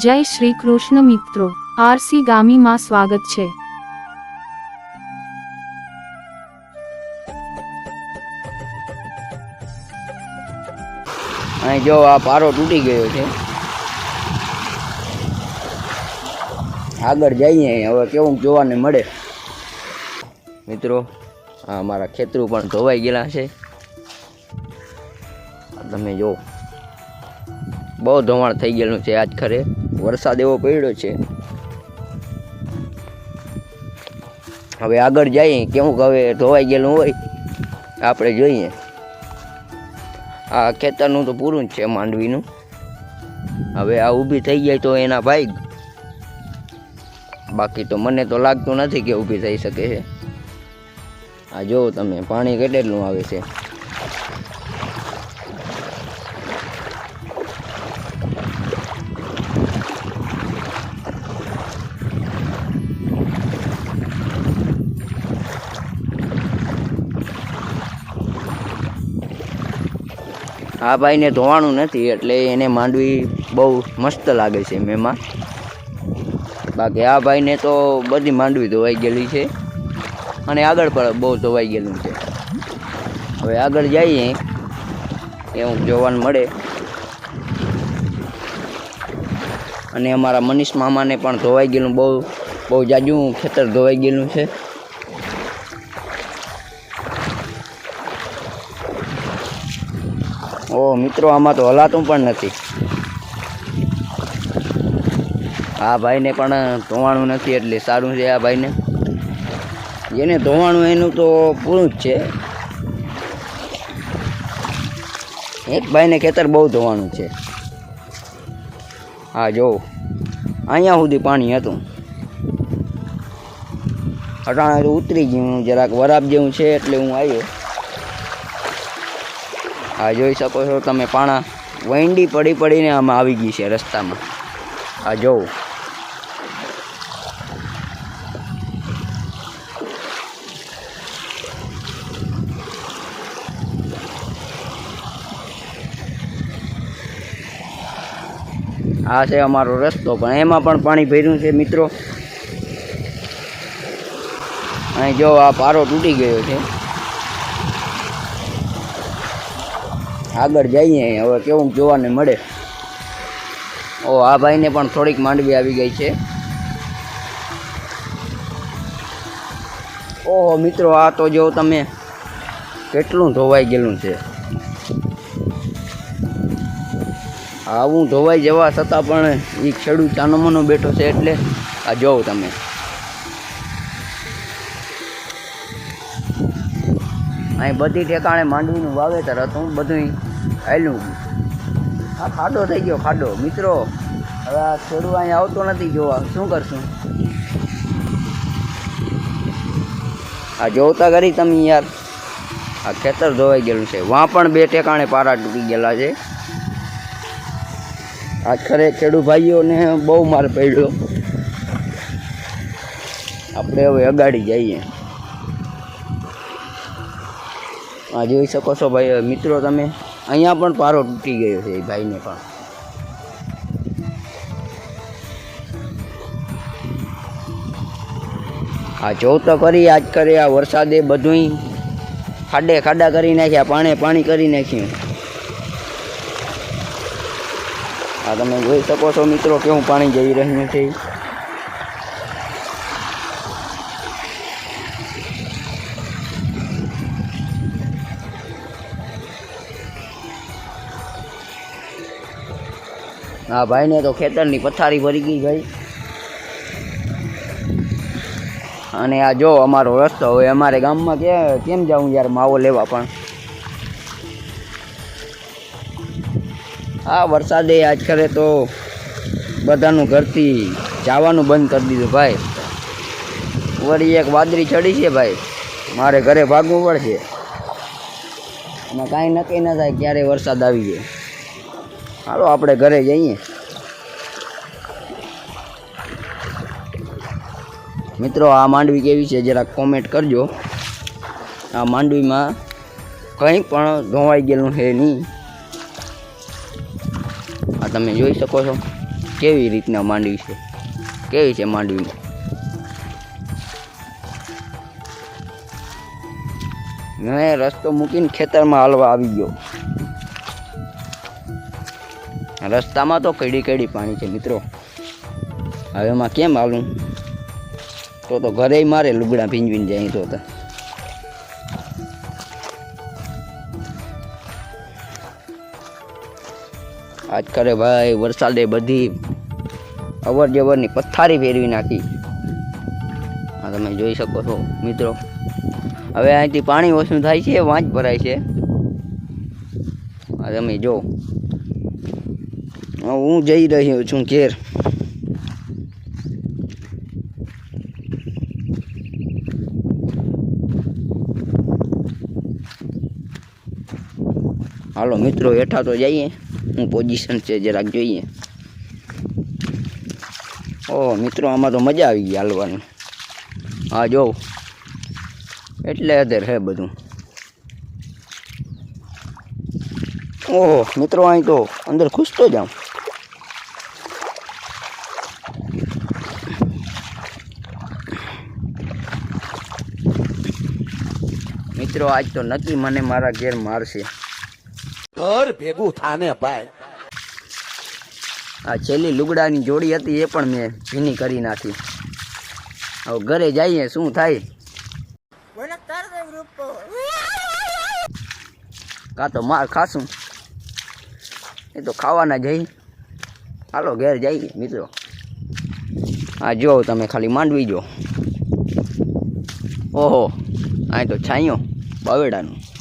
જય શ્રી કૃષ્ણ મિત્રો. આરસી ગામીમાં સ્વાગત છે. અહીં જો આ પારો તૂટી ગયો છે. આગળ જઈએ હવે કેવું જોવાને મળે. મિત્રો, આ અમારા ખેતરું પણ ધોવાઈ ગયેલા છે. તમે જો, બહુ ધોવાણ થઈ ગયેલું છે આજ ખરે. વરસાદ એવો પડ્યો છે. હવે આગળ જઈએ કેવું હવે ધોવાઈ ગયેલું હોય, આપણે જોઈએ. આ ખેતરનું તો પૂરું જ છે માંડવીનું. હવે આ ઊભી થઈ જાય તો એના ભાઈ બાકી તો મને તો લાગતું નથી કે ઊભી થઈ શકે છે. આ જો તમે, પાણી કેટલું આવે છે? આ ભાઈને ધોવાનું નથી, એટલે એને માંડવી બહુ મસ્ત લાગે છે મેમાં બાકી આ ભાઈને તો બધી માંડવી ધોવાઈ ગયેલી છે અને આગળ પણ બહુ ધોવાઈ ગયેલું છે. હવે આગળ જઈએ એવું જોવાનું મળે. અને અમારા મનીષ મામાને પણ ધોવાઈ ગયેલું, બહુ બહુ જાજુ ખેતર ધોવાઈ ગયેલું છે. ઓ મિત્રો, આમાં તો હલાતું પણ નથી. આ ભાઈને પણ ધોવાણું નથી, એટલે સારું છે આ ભાઈને. જેને ધોવાણું એનું તો પૂરું જ છે. એક ભાઈને ખેતર બહુ ધોવાનું છે. હા, જો. અહીંયા સુધી પાણી હતું. અટાણે તો ઉતરી ગયું, જરાક વરાબ જેવું છે, એટલે હું આવ્યો. આ જોઈ શકો છો તમે પાણા વૈંડી પડી પડીને આમાં આવી ગઈ છે રસ્તામાં. આ જોઉં આ છે અમારો રસ્તો, પણ એમાં પણ પાણી ભર્યું છે મિત્રો. અહીં જો આ પારો તૂટી ગયો છે. આગળ જઈએ, હવે કેવું જોવાને મળે. ઓ, આ ભાઈને પણ થોડીક માંડવી આવી ગઈ છે. ઓહો, મિત્રો, આ તો જો તમે કેટલું ધોવાઈ ગયેલું છે. આવું ધોવાઈ જવા છતાં પણ એ ખેડૂત ચાનોમાનો બેઠો છે એટલે આ જોઉં તમે. અહીં બધી ઠેકાણે માંડવીનું વાવેતર હતું બધું હાલ્યું આ ખાડો થઈ ગયો, ખાડો. મિત્રો, હવે આ ખેડૂ અહીંયા આવતો નથી જોવા. શું કરશું? આ જોતા કરી તમે યાર. આ ખેતર ધોવાઈ ગયેલું છે. વાં પણ બે ઠેકાણે પારા તૂટી ગયેલા છે. આ ખરે ખેડૂત ભાઈઓને બહુ માર પડ્યો. આપણે હવે અગાડી જઈએ. આ જોઈ શકો છો ભાઈ મિત્રો તમે, અહીંયા પણ પારો તૂટી ગયો છે એ ભાઈને પણ. આ જો તો કરી આજ કરે આ વરસાદે બધું ખાડે ખાડા કરી નાખ્યા, પાણી પાણી કરી નાખ્યું. આ તમે જોઈ શકો છો મિત્રો કેવું પાણી જઈ રહ્યું છે. હા, ભાઈને તો ખેતરની પથારી ભરી ગઈ ભાઈ. અને આ જો અમારો રસ્તો હવે અમારે ગામમાં કે કેમ જાઉં યાર માવો લેવા પણ? આ વરસાદે આજ કરે તો બધાનું ઘરથી જવાનું બંધ કરી દીધું ભાઈ. વળી એક વાદળી ચડી છે ભાઈ. મારે ઘરે ભાગવું પડશે. અને કાંઈ નક્કી ન થાય ક્યારે વરસાદ આવી જાય. હાલો, આપણે ઘરે જઈએ. મિત્રો, આ માંડવી કેવી છે જરા કોમેન્ટ કરજો. આ માંડવીમાં કંઈ પણ ધોવાઈ ગયેલું છે નહીં. આ તમે જોઈ શકો છો, કેવી રીતના માંડવી છે. કેવી છે માંડવી? મેં રસ્તો મૂકીને ખેતરમાં હાલવા આવી ગયો. રસ્તામાં તો કેડી કેડી પાણી છે, મિત્રો. હવે એમાં કેમ હાલું? તો તો ઘરે મારે લુગડા ભીંજવીને જાય તો તો. આજ કરે ભાઈ વરસાદે બધી અવર જવરની પથ્થારી ફેરવી નાખી. આ તમે જોઈ શકો છો, મિત્રો. હવે અહીંથી પાણી ઓછું થાય છે, વાંચ ભરાય છે. આ તમે જો. હું જઈ રહ્યો છું ઘેર. હાલો, મિત્રો, હેઠા તો જઈએ. હું પોઝિશન છે જરાક જોઈએ. ઓહ મિત્રો, આમાં તો મજા આવી ગઈ હાલવાની. હા, જો. એટલે અત્યારે હે બધું. ઓહો, મિત્રો, અહીં તો અંદર ખુશ તો જાઉં. મિત્રો આજ તો નક્કી મને મારા ઘેર મારશે. ઘર ભેગું થાને ભાઈ. આ છેલ્લી લુગડાની જોડી હતી એ પણ મેં ભીની કરી નાખી. હવે ઘરે જઈએ શું થાય? કાં તો માર ખાશું. એ તો ખાવાના જઈ હાલો ઘેર જઈએ મિત્રો. હા જો તમે ખાલી માંડવી જો. ઓહો અહીં તો છાંયો. બાવેડાનું.